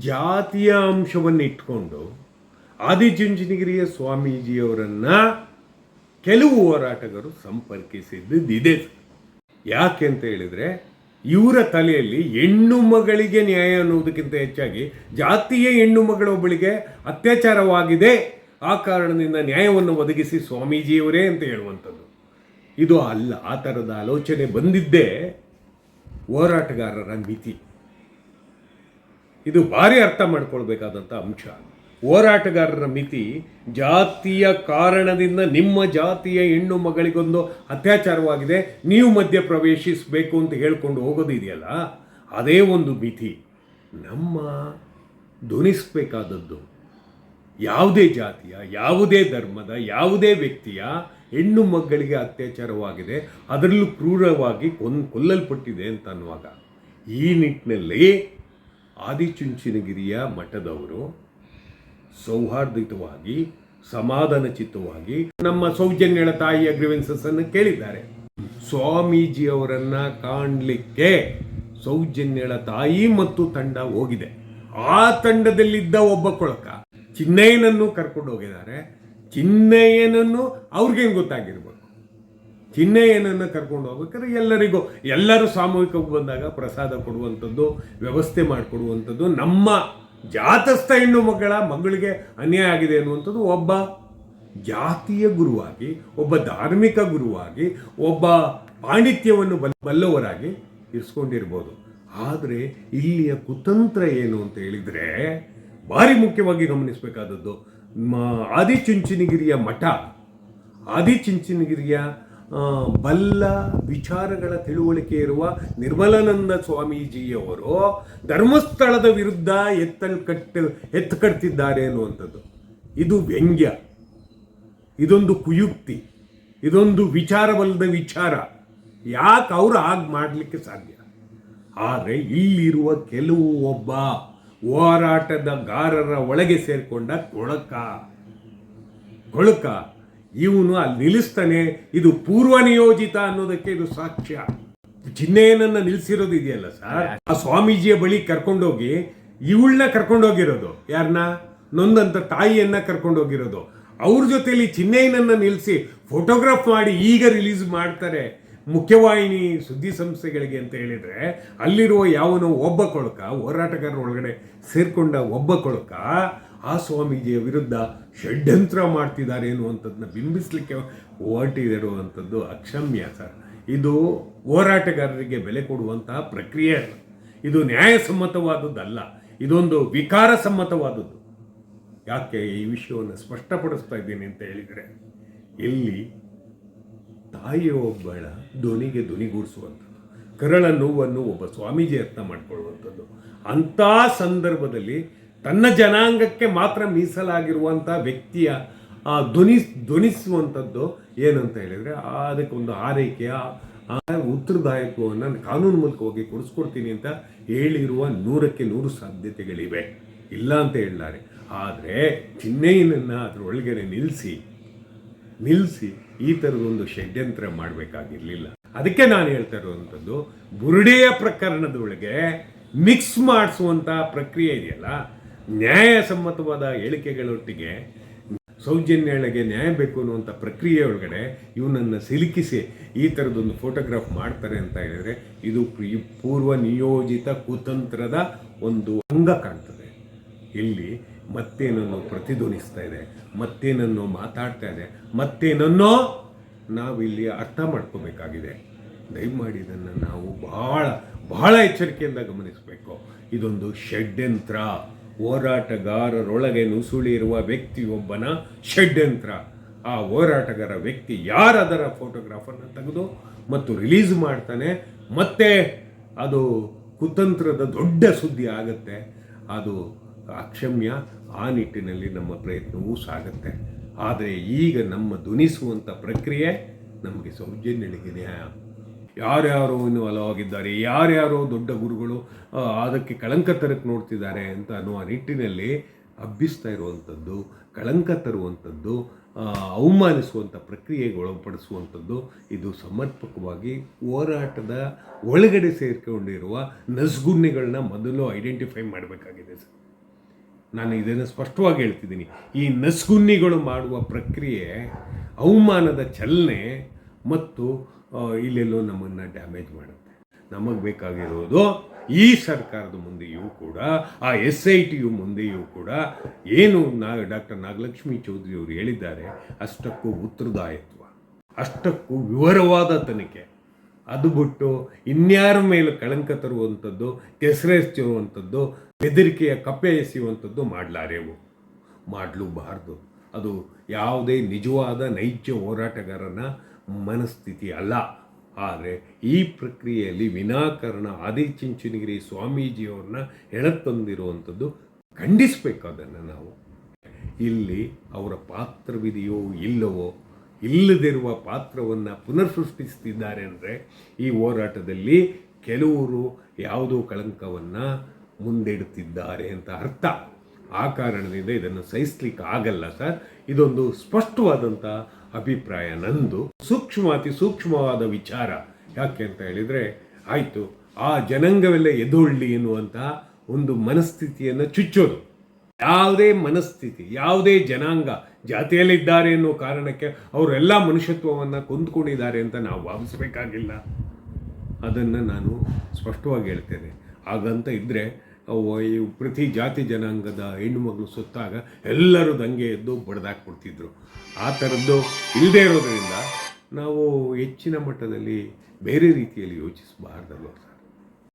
ಜಾತಿಯ ಅಂಶವನ್ನು ಇಟ್ಕೊಂಡು ಆದಿಚುಂಚನಗಿರಿಯ ಸ್ವಾಮೀಜಿಯವರನ್ನು ಕೆಲವು ಹೋರಾಟಗಾರರು ಸಂಪರ್ಕಿಸಿದ್ದಿದೆ. ಯಾಕೆ ಅಂತ ಹೇಳಿದ್ರೆ, ಇವರ ತಲೆಯಲ್ಲಿ ಹೆಣ್ಣು ಮಗಳಿಗೆ ನ್ಯಾಯ ಅನ್ನೋದಕ್ಕಿಂತ ಹೆಚ್ಚಾಗಿ ಜಾತಿಯ ಹೆಣ್ಣು ಮಗಳೊಬ್ಬಳಿಗೆ ಅತ್ಯಾಚಾರವಾಗಿದೆ. ಆ ಕಾರಣದಿಂದ ನ್ಯಾಯವನ್ನು ಒದಗಿಸಿ ಸ್ವಾಮೀಜಿಯವರೇ ಅಂತ ಹೇಳುವಂಥದ್ದು. ಇದು ಅಲ್ಲ, ಆ ಥರದ ಆಲೋಚನೆ ಬಂದಿದ್ದೇ ಹೋರಾಟಗಾರರ ಮಿತಿ. ಇದು ಭಾರಿ ಅರ್ಥ ಮಾಡ್ಕೊಳ್ಬೇಕಾದಂಥ ಅಂಶ. ಹೋರಾಟಗಾರರ ಮಿತಿ ಜಾತಿಯ ಕಾರಣದಿಂದ ನಿಮ್ಮ ಜಾತಿಯ ಹೆಣ್ಣು ಮಗಳಿಗೊಂದು ಅತ್ಯಾಚಾರವಾಗಿದೆ, ನೀವು ಮಧ್ಯ ಪ್ರವೇಶಿಸಬೇಕು ಅಂತ ಹೇಳ್ಕೊಂಡು ಹೋಗೋದಿದೆಯಲ್ಲ, ಅದೇ ಒಂದು ಮಿತಿ. ನಮ್ಮ ಧ್ವನಿಸಬೇಕಾದದ್ದು ಯಾವುದೇ ಜಾತಿಯ, ಯಾವುದೇ ಧರ್ಮದ, ಯಾವುದೇ ವ್ಯಕ್ತಿಯ ಹೆಣ್ಣು ಮಕ್ಕಳಿಗೆ ಅತ್ಯಾಚಾರವಾಗಿದೆ, ಅದರಲ್ಲೂ ಕ್ರೂರವಾಗಿ ಕೊನ್ ಕೊಲ್ಲಲ್ಪಟ್ಟಿದೆ ಅಂತ ಅನ್ನುವಾಗ ಈ ನಿಟ್ಟಿನಲ್ಲಿ ಆದಿಚುಂಚನಗಿರಿಯ ಮಠದವರು ಸೌಹಾರ್ದಿತವಾಗಿ ಸಮಾಧಾನ ಚಿತ್ತವಾಗಿ ನಮ್ಮ ಸೌಜನ್ಯಳ ತಾಯಿಯ ಗ್ರಿವೆನ್ಸಸ್ ಅನ್ನು ಕೇಳಿದ್ದಾರೆ. ಸ್ವಾಮೀಜಿಯವರನ್ನ ಕಾಣಲಿಕ್ಕೆ ಸೌಜನ್ಯಳ ತಾಯಿ ಮತ್ತು ತಂಡ ಹೋಗಿದೆ. ಆ ತಂಡದಲ್ಲಿದ್ದ ಒಬ್ಬ ಕೊಳಕ ಚಿನ್ನಯ್ಯನನ್ನು ಕರ್ಕೊಂಡು ಹೋಗಿದ್ದಾರೆ. ಚಿನ್ನಯ್ಯನನ್ನು ಅವ್ರಿಗೇನು ಗೊತ್ತಾಗಿರ್ಬೇಕು ಚಿನ್ನಯ್ಯನನ್ನು ಕರ್ಕೊಂಡು ಹೋಗ್ಬೇಕಾದ್ರೆ ಎಲ್ಲರಿಗೂ, ಎಲ್ಲರೂ ಸಾಮೂಹಿಕವಾಗಿ ಬಂದಾಗ ಪ್ರಸಾದ ಕೊಡುವಂಥದ್ದು, ವ್ಯವಸ್ಥೆ ಮಾಡಿಕೊಡುವಂಥದ್ದು, ನಮ್ಮ ಜಾತಸ್ಥ ಹೆಣ್ಣು ಮಕ್ಕಳ ಮಗಳಿಗೆ ಅನ್ಯಾಯ ಆಗಿದೆ ಅನ್ನುವಂಥದ್ದು ಒಬ್ಬ ಜಾತಿಯ ಗುರುವಾಗಿ, ಒಬ್ಬ ಧಾರ್ಮಿಕ ಗುರುವಾಗಿ, ಒಬ್ಬ ಪಾಂಡಿತ್ಯವನ್ನು ಬಲ್, ಬಲ್ಲವರಾಗಿ ಇರಿಸ್ಕೊಂಡಿರ್ಬೋದು. ಆದರೆ ಇಲ್ಲಿಯ ಕುತಂತ್ರ ಏನು ಅಂತ ಹೇಳಿದರೆ, ಭಾರಿ ಮುಖ್ಯವಾಗಿ ಗಮನಿಸಬೇಕಾದದ್ದು ಆದಿಚುಂಚನಗಿರಿಯ ಮಠ, ಆದಿಚುಂಚನಗಿರಿಯ ಬಲ್ಲ ವಿಚಾರಗಳ ತಿಳುವಳಿಕೆ ಇರುವ ನಿರ್ಮಲಾನಂದ ಸ್ವಾಮೀಜಿಯವರು ಧರ್ಮಸ್ಥಳದ ವಿರುದ್ಧ ಎತ್ತಲ್ ಕಟ್ಟ, ಎತ್ತು ಕಟ್ತಿದ್ದಾರೆ ಅನ್ನುವಂಥದ್ದು. ಇದು ವ್ಯಂಗ್ಯ. ಇದೊಂದು ಕುಯುಕ್ತಿ. ಇದೊಂದು ವಿಚಾರವಲ್ಲದ ವಿಚಾರ. ಯಾಕೆ ಅವರು ಹಾಗೆ ಮಾಡಲಿಕ್ಕೆ ಸಾಧ್ಯ? ಆದರೆ ಇಲ್ಲಿರುವ ಕೆಲವು ಒಬ್ಬ ಹೋರಾಟದಗಾರರ ಒಳಗೆ ಸೇರಿಕೊಂಡ ಕೊಳಕ. ಕೊಳಕ. ಇವನು ಅಲ್ಲಿ ನಿಲ್ಲಿಸ್ತಾನೆ ಇದು ಪೂರ್ವ ನಿಯೋಜಿತ ಅನ್ನೋದಕ್ಕೆ ಇದು ಸಾಕ್ಷ್ಯ. ಚಿಹ್ನೆಯನ್ನ ನಿಲ್ಸಿರೋದು ಇದೆಯಲ್ಲ ಸರ್? ಆ ಸ್ವಾಮೀಜಿಯ ಬಳಿ ಕರ್ಕೊಂಡೋಗಿ ಇವಳನ್ನ ಕರ್ಕೊಂಡೋಗಿರೋದು. ಯಾರನ್ನ ನೊಂದಂತ ತಾಯಿಯನ್ನ ಕರ್ಕೊಂಡೋಗಿರೋದು. ಅವ್ರ ಜೊತೆಯಲ್ಲಿ ಚಿಹ್ನೆಯನ್ನ ನಿಲ್ಲಿಸಿ ಫೋಟೋಗ್ರಾಫ್ ಮಾಡಿ ಈಗ ರಿಲೀಸ್ ಮಾಡ್ತಾರೆ. ಮುಖ್ಯವಾಹಿನಿ ಸುದ್ದಿ ಸಂಸ್ಥೆಗಳಿಗೆ ಅಂತ ಹೇಳಿದ್ರೆ ಅಲ್ಲಿರುವ ಯಾವನೋ ಒಬ್ಬ ಕೊಳಕ ಹೋರಾಟಗಾರರ ಒಳಗಡೆ ಸೇರ್ಕೊಂಡ ಒಬ್ಬ ಕೊಳಕ ಆ ಸ್ವಾಮೀಜಿಯ ವಿರುದ್ಧ ಷಡ್ಯಂತ್ರ ಮಾಡ್ತಿದ್ದಾರೆ ಅನ್ನುವಂಥದ್ದನ್ನ ಬಿಂಬಿಸಲಿಕ್ಕೆ ಹೊರಟಿರುವಂಥದ್ದು ಅಕ್ಷಮ್ಯ ಸರ್. ಇದು ಹೋರಾಟಗಾರರಿಗೆ ಬೆಲೆ ಕೊಡುವಂತಹ ಪ್ರಕ್ರಿಯೆ ಅಲ್ಲ ಇದು ನ್ಯಾಯಸಮ್ಮತವಾದದ್ದಲ್ಲ. ಇದೊಂದು ವಿಕಾರ ಸಮ್ಮತವಾದದ್ದು ಯಾಕೆ ಈ ವಿಷಯವನ್ನು ಸ್ಪಷ್ಟಪಡಿಸ್ತಾ ಇದ್ದೀನಿ ಅಂತ ಹೇಳಿದರೆ, ಇಲ್ಲಿ ತಾಯಿಯೊಬ್ಬಳ ಧ್ವನಿಗೆ ಧ್ವನಿಗೂಡಿಸುವಂಥದ್ದು ಕರಳ ನೋವನ್ನು ಒಬ್ಬ ಸ್ವಾಮೀಜಿ ಅರ್ಥ ಮಾಡಿಕೊಳ್ಳುವಂಥದ್ದು. ಅಂಥ ಸಂದರ್ಭದಲ್ಲಿ ತನ್ನ ಜನಾಂಗಕ್ಕೆ ಮಾತ್ರ ಮೀಸಲಾಗಿರುವಂಥ ವ್ಯಕ್ತಿಯ ಆ ಧ್ವನಿ ಧ್ವನಿಸುವಂಥದ್ದು ಏನಂತ ಹೇಳಿದರೆ ಅದಕ್ಕೊಂದು ಆರೈಕೆಯ ಉತ್ತರದಾಯಕವನ್ನು ಕಾನೂನು ಮೂಲಕ ಹೋಗಿ ಕೊಡಿಸ್ಕೊಡ್ತೀನಿ ಅಂತ ಹೇಳಿರುವ ನೂರಕ್ಕೆ ನೂರು ಸಾಧ್ಯತೆಗಳಿವೆ. ಇಲ್ಲ ಅಂತ ಹೇಳಿದ್ದಾರೆ ಆದರೆ ಚಿನ್ನಯ್ಯನನ್ನು ಅದರೊಳಗಡೆ ನಿಲ್ಲಿಸಿ ನಿಲ್ಲಿಸಿ ಈ ಥರದೊಂದು ಷಡ್ಯಂತ್ರ ಮಾಡಬೇಕಾಗಿರಲಿಲ್ಲ. ಅದಕ್ಕೆ ನಾನು ಹೇಳ್ತಾ ಇರುವಂಥದ್ದು ಬುರುಡೆಯ ಪ್ರಕರಣದೊಳಗೆ ಮಿಕ್ಸ್ ಮಾಡಿಸುವಂಥ ಪ್ರಕ್ರಿಯೆ ಇದೆಯಲ್ಲ ನ್ಯಾಯಸಮ್ಮತವಾದ ಹೇಳಿಕೆಗಳೊಟ್ಟಿಗೆ ಸೌಜನ್ಯಗಳಿಗೆ ನ್ಯಾಯ ಬೇಕು ಅನ್ನುವಂಥ ಪ್ರಕ್ರಿಯೆ ಒಳಗಡೆ ಇವನನ್ನು ಸಿಲುಕಿಸಿ ಈ ಥರದೊಂದು ಫೋಟೋಗ್ರಾಫ್ ಮಾಡ್ತಾರೆ ಅಂತ ಹೇಳಿದರೆ ಇದು ಪ್ರಿ- ಪೂರ್ವ ನಿಯೋಜಿತ ಕುತಂತ್ರದ ಒಂದು ಅಂಗ ಕಾಣ್ತದೆ. ಇಲ್ಲಿ ಮತ್ತೇನನ್ನು ಪ್ರತಿಧ್ವನಿಸ್ತಾ ಇದೆ, ಮತ್ತೇನನ್ನು ಮಾತಾಡ್ತಾ ಇದೆ, ಮತ್ತೇನನ್ನೋ ನಾವಿಲ್ಲಿ ಅರ್ಥ ಮಾಡ್ಕೋಬೇಕಾಗಿದೆ. ದಯಮಾಡಿ ಇದನ್ನು ನಾವು ಬಹಳ ಬಹಳ ಎಚ್ಚರಿಕೆಯಿಂದ ಗಮನಿಸಬೇಕು. ಇದೊಂದು ಷಡ್ಯಂತ್ರ. ಹೋರಾಟಗಾರರೊಳಗೆ ನುಸುಳಿರುವ ವ್ಯಕ್ತಿಯೊಬ್ಬನ ಷಡ್ಯಂತ್ರ. ಆ ಹೋರಾಟಗಾರ ವ್ಯಕ್ತಿ ಯಾರದರ ಫೋಟೋಗ್ರಾಫನ್ನು ತೆಗೆದು ಮತ್ತು ರಿಲೀಸ್ ಮಾಡ್ತಾನೆ, ಮತ್ತೆ ಅದು ಕುತಂತ್ರದ ದೊಡ್ಡ ಸುದ್ದಿ ಆಗುತ್ತೆ. ಅದು ಅಕ್ಷಮ್ಯ, ಆ ನಿಟ್ಟಿನಲ್ಲಿ ನಮ್ಮ ಪ್ರಯತ್ನವೂ ಸಾಗುತ್ತೆ. ಆದರೆ ಈಗ ನಮ್ಮ ಧ್ವನಿಸುವಂಥ ಪ್ರಕ್ರಿಯೆ ನಮಗೆ ಸೌಜನ್ಯಗಳಿಗೆ ನ್ಯಾಯ ಯಾರ್ಯಾರೋ ಇನ್ನು ಆಗಿದ್ದಾರೆ ಯಾರ್ಯಾರೋ ದೊಡ್ಡ ಗುರುಗಳು ಅದಕ್ಕೆ ಕಳಂಕ ತರಕ್ಕೆ ನೋಡ್ತಿದ್ದಾರೆ ಅಂತ ಅನ್ನುವ ನಿಟ್ಟಿನಲ್ಲಿ ಹಬ್ಬಿಸ್ತಾ ಇರುವಂಥದ್ದು, ಕಳಂಕ ತರುವಂಥದ್ದು ಅವಮಾನಿಸುವಂಥ ಪ್ರಕ್ರಿಯೆಗೆ ಒಳಪಡಿಸುವಂಥದ್ದು, ಇದು ಸಮರ್ಪಕವಾಗಿ ಹೋರಾಟದ ಒಳಗಡೆ ಸೇರಿಕೊಂಡಿರುವ ನಸ್ಗುನ್ನೆಗಳನ್ನ ಮೊದಲು ಐಡೆಂಟಿಫೈ ಮಾಡಬೇಕಾಗಿದೆ ಸರ್. ನಾನು ಇದನ್ನು ಸ್ಪಷ್ಟವಾಗಿ ಹೇಳ್ತಿದ್ದೀನಿ. ಈ ನಸ್ಗುನ್ನಿಗಳು ಮಾಡುವ ಪ್ರಕ್ರಿಯೆ ಅವಮಾನದ ಚಲನೆ ಮತ್ತು ಇಲ್ಲೆಲ್ಲೋ ನಮ್ಮನ್ನು ಡ್ಯಾಮೇಜ್ ಮಾಡುತ್ತೆ. ನಮಗೆ ಬೇಕಾಗಿರೋದು ಈ ಸರ್ಕಾರದ ಮುಂದೆಯೂ ಕೂಡ, ಆ ಎಸ್ ಐ ಟಿಯು ಮುಂದೆಯೂ ಕೂಡ ಏನು ನಾ, ಡಾಕ್ಟರ್ ನಾಗಲಕ್ಷ್ಮಿ ಚೌಧರಿ ಅವರು ಹೇಳಿದ್ದಾರೆ, ಅಷ್ಟಕ್ಕೂ ಉತ್ತರದಾಯತ್ವ. ಅಷ್ಟಕ್ಕೂ ವಿವರವಾದ ತನಿಖೆ. ಅದು ಬಿಟ್ಟು ಇನ್ಯಾರ ಮೇಲೆ ಕಳಂಕ ತರುವಂಥದ್ದು ಕೆಸರೆಸ್ತಿರುವಂಥದ್ದು ಬೆದರಿಕೆಯ ಕಪ್ಪೆ ಎಸೆಯುವಂಥದ್ದು ಮಾಡಲಾರೆವು? ಮಾಡಲೂಬಾರ್ದು. ಅದು ಯಾವುದೇ ನಿಜವಾದ ನೈಜ ಹೋರಾಟಗಾರನ ಮನಸ್ಥಿತಿ ಅಲ್ಲ. ಆದರೆ ಈ ಪ್ರಕ್ರಿಯೆಯಲ್ಲಿ ವಿನಾಕಾರಣ ಆದಿಚುಂಚನಗಿರಿ ಸ್ವಾಮೀಜಿಯವ್ರನ್ನ ಎಳತಂದಿರುವಂಥದ್ದು ಖಂಡಿಸಬೇಕು ಅದನ್ನು ನಾವು. ಇಲ್ಲಿ ಅವರ ಪಾತ್ರವಿದೆಯೋ ಇಲ್ಲವೋ, ಇಲ್ಲದಿರುವ ಪಾತ್ರವನ್ನು ಪುನರ್ ಸೃಷ್ಟಿಸ್ತಿದ್ದಾರೆ ಅಂದರೆ ಈ ಹೋರಾಟದಲ್ಲಿ ಕೆಲವರು ಯಾವುದೋ ಕಳಂಕವನ್ನು ಮುಂದಿಡುತ್ತಿದ್ದಾರೆ ಅಂತ ಅರ್ಥ. ಆ ಕಾರಣದಿಂದ ಇದನ್ನು ಸಹಿಸ್ಲಿಕ್ಕೆ ಆಗಲ್ಲ ಸರ್. ಇದೊಂದು ಸ್ಪಷ್ಟವಾದಂಥ ಅಭಿಪ್ರಾಯ ನಂದು. ಸೂಕ್ಷ್ಮ ಅತಿ ಸೂಕ್ಷ್ಮವಾದ ವಿಚಾರ. ಯಾಕೆ ಅಂತ ಹೇಳಿದರೆ, ಆಯಿತು, ಆ ಜನಾಂಗವೆಲ್ಲ ಎದುಳ್ಳಿ ಎನ್ನುವಂತಹ ಒಂದು ಮನಸ್ಥಿತಿಯನ್ನು ಚುಚ್ಚೋದು. ಯಾವುದೇ ಮನಸ್ಥಿತಿ, ಯಾವುದೇ ಜನಾಂಗ ಜಾತಿಯಲ್ಲಿದ್ದಾರೆ ಅನ್ನೋ ಕಾರಣಕ್ಕೆ ಅವರೆಲ್ಲ ಮನುಷ್ಯತ್ವವನ್ನು ಕೊಂದುಕೊಂಡಿದ್ದಾರೆ ಅಂತ ನಾವು ಭಾವಿಸಬೇಕಾಗಿಲ್ಲ. ಅದನ್ನು ನಾನು ಸ್ಪಷ್ಟವಾಗಿ ಹೇಳ್ತೇನೆ. ಹಾಗಂತ ಇದ್ದರೆ ಈ ಪ್ರತಿ ಜಾತಿ ಜನಾಂಗದ ಹೆಣ್ಣುಮಗಳು ಸುತ್ತಾಗ ಎಲ್ಲರೂ ದಂಗೆ ಎದ್ದು ಬಡ್ದಾಕ್ಬಿಡ್ತಿದ್ರು. ಆ ಥರದ್ದು ಇಲ್ಲದೇ ಇರೋದರಿಂದ ನಾವು ಹೆಚ್ಚಿನ ಮಟ್ಟದಲ್ಲಿ ಬೇರೆ ರೀತಿಯಲ್ಲಿ ಯೋಚಿಸಬಾರ್ದಲ್ವ?